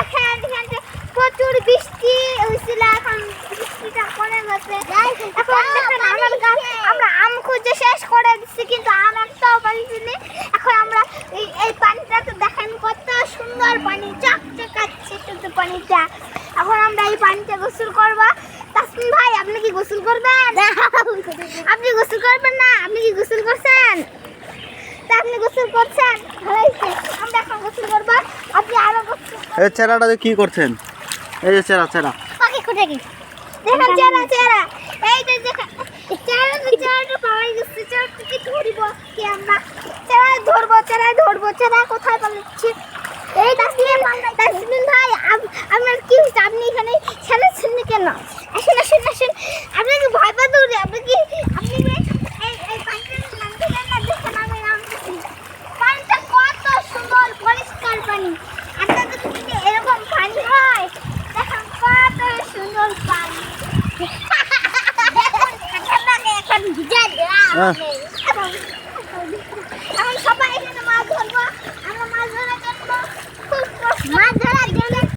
দেখেন এখানে প্রচুর বৃষ্টি হয়েছিল এখন। বৃষ্টিটা কমে গেছে। এখন দেখেন আমার গাছ আমরা আম খুঁজে শেষ করে দিচ্ছি কিন্তু আম একটাও নি। এখন আমরা এই এই পানিটাতে দেখেন কত সুন্দর পানি চকচকাচ্ছে শুধু পানিটা। এখন আমরা এই পানিতে গোসল করব। তাসমিন ভাই আপনি কি গোসল করবেন? আপনি গোসল করবেন না? আপনি কি গোসল করছেন? তা আপনি গোসল করছেন? ভালো আমরা এখন গোসল করব। এই চেরাটা কি করছেন? এই যে চেরা চেরা। কি দেখেন চেহারা চেহারা এই যে চেহারা তো পাওয়া গেছে চেহারা কি ধরিব কি আমরা? চেহারা ধরবো চেহারা ধরবো ভাই আপ- আপনার কি আপনি এখানে ছেলেছেন না কেন? আসুন আসুন আসুন। আপনাকে ভয় আপনি কি আপনি পরিষ্কার পানি আপনাদের যদি এরকম পানি হয় দেখেন কত সুন্দর